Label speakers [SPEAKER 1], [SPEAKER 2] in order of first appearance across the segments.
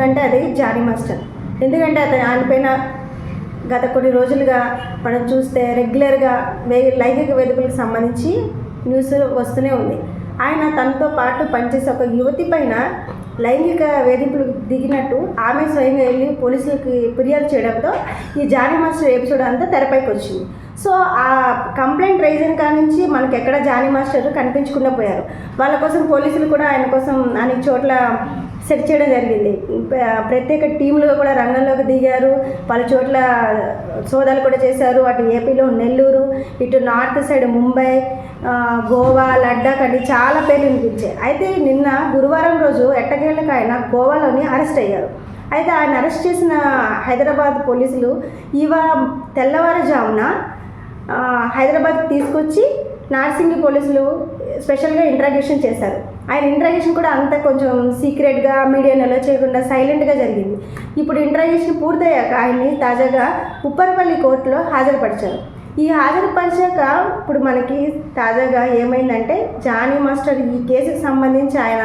[SPEAKER 1] Master. ఎందుకంటే అతను ఆయనపైన గత కొన్ని రోజులుగా మనం చూస్తే రెగ్యులర్గా వే లైంగిక వేదికలకు సంబంధించి న్యూస్ వస్తూనే ఉంది. ఆయన తనతో పాటు పనిచేసే ఒక యువతి పైన లైంగిక వేధింపులకు దిగినట్టు ఆమె స్వయంగా వెళ్ళి పోలీసులకి ఫిర్యాదు చేయడంతో ఈ జానీ మాస్టర్ ఎపిసోడ్ అంతా తెరపైకి వచ్చింది. సో ఆ కంప్లైంట్ రైజన్ కా నుంచి మనకి ఎక్కడ జానీ మాస్టర్ కనిపించకుండా పోయారు. వాళ్ళ కోసం పోలీసులు కూడా ఆయన కోసం అనేక చోట్ల సెట్ చేయడం జరిగింది. ప్రత్యేక టీంలుగా కూడా రంగంలోకి దిగారు. పలు చోట్ల సోదాలు కూడా చేశారు. అటు ఏపీలో నెల్లూరు ఇటు నార్త్ సైడ్ ముంబై గోవా లడ్డాక్ అని చాలా పేర్లు వినిపించాయి. అయితే నిన్న గురువారం రోజు ఎట్టకేళ్ళకి ఆయన గోవాలోని అరెస్ట్ అయ్యారు. అయితే ఆయన అరెస్ట్ చేసిన హైదరాబాద్ పోలీసులు ఇవాళ తెల్లవారుజామున హైదరాబాద్ హైదరాబాద్కి తీసుకొచ్చి నార్సింగి పోలీసులు స్పెషల్గా ఇంట్రాగేషన్ చేశారు. ఆయన ఇంట్రాగేషన్ కూడా అంత కొంచెం సీక్రెట్గా మీడియాని ఎలా చేయకుండా సైలెంట్గా జరిగింది. ఇప్పుడు ఇంట్రాగేషన్ పూర్తయ్యాక ఆయన్ని తాజాగా ఉప్పరపల్లి కోర్టులో హాజరుపరిచారు. ఈ హాజరుపరిచాక ఇప్పుడు మనకి తాజాగా ఏమైందంటే జానీ మాస్టర్ ఈ కేసుకు సంబంధించి ఆయన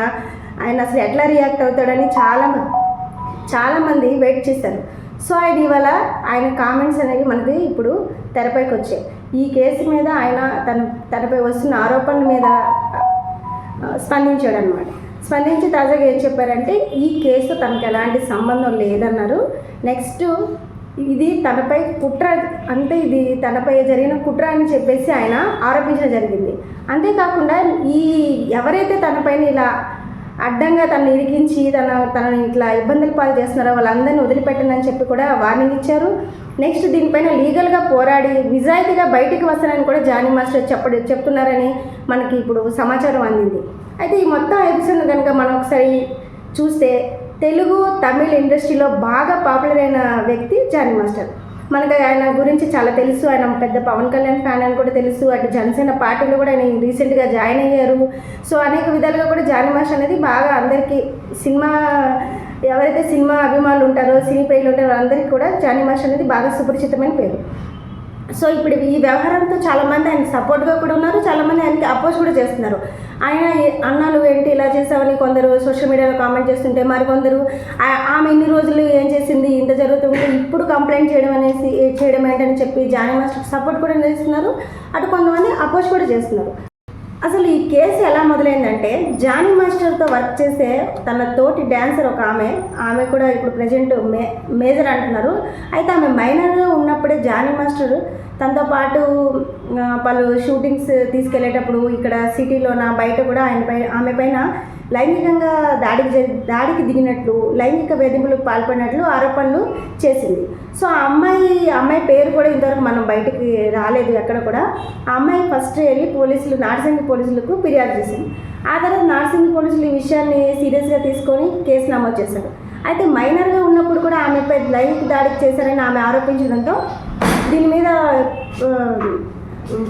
[SPEAKER 1] ఆయన అసలు ఎట్లా రియాక్ట్ అవుతాడని చాలా చాలామంది వెయిట్ చేశారు. సో ఆయన ఇవాళ ఆయన కామెంట్స్ అనేవి మనకి ఇప్పుడు తెరపైకి వచ్చాయి ఈ కేసు మీద ఆయన తన తనపై వస్తున్న ఆరోపణల మీద స్పందించాడు అనమాట స్పందించి తాజాగా ఏం చెప్పారంటే ఈ కేసు తనకు ఎలాంటి సంబంధం లేదన్నారు. నెక్స్ట్ ఇది తనపై కుట్ర అంటే ఇది తనపై జరిగిన కుట్ర అని చెప్పేసి ఆయన ఆరోపించడం జరిగింది. అంతేకాకుండా ఈ ఎవరైతే తనపైన ఇలా అడ్డంగా తనను ఇరికించి తన తనని ఇట్లా ఇబ్బందులు పాలు చేస్తున్నారో వాళ్ళందరినీ వదిలిపెట్టనని చెప్పి కూడా వార్నింగ్ ఇచ్చారు. నెక్స్ట్ దీనిపైన లీగల్గా పోరాడి నిజాయితీగా బయటికి వస్తానని కూడా జానీ మాస్టర్ చెప్ప చెప్తున్నారని మనకి ఇప్పుడు సమాచారం అందింది. అయితే ఈ మొత్తం ఎపిసోడ్ కనుక మనం ఒకసారి చూస్తే తెలుగు తమిళ్ ఇండస్ట్రీలో బాగా పాపులర్ అయిన వ్యక్తి జానీ మాస్టర్. మనకి ఆయన గురించి చాలా తెలుసు. ఆయన పెద్ద పవన్ కళ్యాణ్ ఫ్యాన్ అని కూడా తెలుసు. అటు జనసేన పార్టీలో కూడా ఆయన రీసెంట్గా జాయిన్ అయ్యారు. సో అనేక విధాలుగా కూడా జానీ మాస్టర్ అనేది బాగా అందరికీ సినిమా ఎవరైతే సినిమా అభిమానులు ఉంటారో సినీ ప్రియులు ఉంటారో అందరికీ కూడా జానీ మాస్టర్ అనేది బాగా సుపరిచితమైన పేరు. సో ఇప్పుడు ఈ వ్యవహారంతో చాలామంది ఆయన సపోర్ట్గా కూడా ఉన్నారు. చాలామంది ఆయనకి అపోజ్ కూడా చేస్తున్నారు. ఆయన ఏ- అన్నా నువ్వు ఏంటి ఇలా చేసావని కొందరు సోషల్ మీడియాలో కామెంట్ చేస్తుంటే మరి కొందరు ఆమె ఇన్ని రోజులు ఏం చేసింది ఇంత జరుగుతుంటే ఇప్పుడు కంప్లైంట్ చేయడం అనేసి చేయడం ఏంటని చెప్పి జానీ మాస్టర్ సపోర్ట్ కూడా చేస్తున్నారు అటు కొంతమంది అపోజ్ కూడా చేస్తున్నారు. అసలు ఈ కేసు ఎలా మొదలైందంటే జానీ మాస్టర్తో వర్క్ చేసే తన తోటి డ్యాన్సర్ ఒక ఆమె ఆమె కూడా ఇప్పుడు ప్రజెంట్ మే మేజర్ అంటున్నారు. అయితే ఆమె మైనర్గా ఉన్నప్పుడే జానీ మాస్టర్ తనతో పాటు పలు షూటింగ్స్ తీసుకెళ్ళేటప్పుడు ఇక్కడ సిటీలోన బయట కూడా ఆయన పై ఆమె పైన లైంగికంగా దాడికి దాడికి దిగినట్లు లైంగిక వేధింపులకు పాల్పడినట్లు ఆరోపణలు చేసింది. సో ఆ అమ్మాయి ఆ అమ్మాయి పేరు కూడా ఇంతవరకు మనం బయటకి రాలేదు ఎక్కడ కూడా. ఆ అమ్మాయి ఫస్ట్ వెళ్ళి పోలీసులు నార్సింగి పోలీసులకు ఫిర్యాదు చేసింది. ఆ తర్వాత నార్సింగి పోలీసులు ఈ విషయాన్ని సీరియస్గా తీసుకొని కేసు నమోదు చేశారు. అయితే మైనర్గా ఉన్నప్పుడు కూడా ఆమెపై లైంగిక దాడికి చేశారని ఆమె ఆరోపించడంతో దీని మీద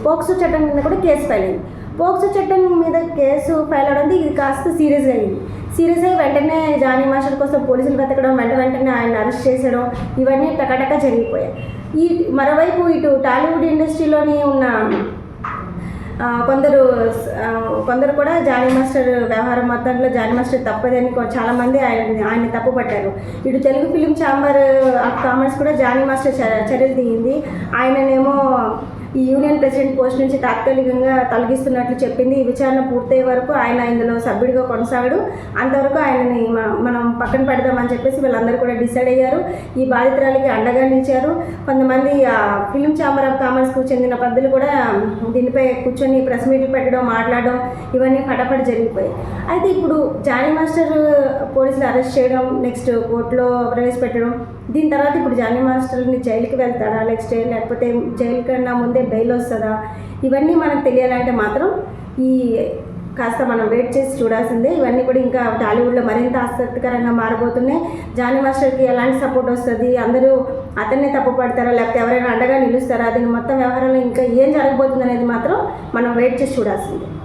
[SPEAKER 1] పోక్సో చట్టం కింద కూడా కేసు ఫైల్ అయింది. పోక్సో చట్టం మీద కేసు ఫైల్ అవడంతో ఇది కాస్త సీరియస్గా అయింది. సీరియస్గా వెంటనే జానీ మాస్టర్ కోసం పోలీసులు వెతకడం వెంట వెంటనే ఆయన అరెస్ట్ చేసడం ఇవన్నీ టకటక జరిగిపోయాయి. ఈ మరోవైపు ఇటు టాలీవుడ్ ఇండస్ట్రీలోని ఉన్న కొందరు కొందరు కూడా జానీ మాస్టర్ వ్యవహారం మొత్తంలో జానీ మాస్టర్ తప్పదని చాలామంది ఆయన ఆయన తప్పు పట్టారు ఇటు Telugu film chamber of commerce కూడా జానీ మాస్టర్ చ- చర్యలు దిగింది ఆయననేమో ఈ యూనియన్ ప్రెసిడెంట్ పోస్ట్ నుంచి తాత్కాలికంగా తొలగిస్తున్నట్లు చెప్పింది. ఈ విచారణ పూర్తయ్యే వరకు ఆయన ఇందులో సభ్యుడిగా కొనసాగడు. అంతవరకు ఆయనని మనం పక్కన పెడదామని చెప్పేసి వీళ్ళందరూ కూడా డిసైడ్ అయ్యారు. ఈ బాధితురాలకి అండగా నిలిచారు. కొంతమంది ఆ, ఫిలిం ఛాంబర్ ఆఫ్ కామర్స్కు చెందిన పద్ధతులు కూడా దీనిపై కూర్చొని ప్రెస్ మీట్లు పెట్టడం మాట్లాడడం ఇవన్నీ ఫటాఫట్ జరిగిపోయాయి. అయితే ఇప్పుడు జానీ మాస్టర్ పోలీసులు అరెస్ట్ చేయడం నెక్స్ట్ కోర్టులో ప్రవేశపెట్టడం దీని తర్వాత ఇప్పుడు జానీ మాస్టర్ని జైలుకి వెళ్తాడా? నెక్స్ట్ లేకపోతే జైలు కన్నా ముందే బెయిల్ వస్తుందా? ఇవన్నీ మనకు తెలియాలంటే మాత్రం ఈ కాస్త మనం వెయిట్ చేసి చూడాల్సిందే. ఇవన్నీ కూడా ఇంకా టాలీవుడ్లో మరింత ఆసక్తికరంగా మారబోతున్నాయి. జానీ మాస్టర్కి ఎలాంటి సపోర్ట్ వస్తుంది? అందరూ అతన్నే తప్పు పడతారా? లేకపోతే ఎవరైనా అండగా నిలుస్తారా? దీని మొత్తం వ్యవహారంలో ఇంకా ఏం జరగబోతుంది అనేది మాత్రం మనం వెయిట్ చేసి చూడాల్సిందే.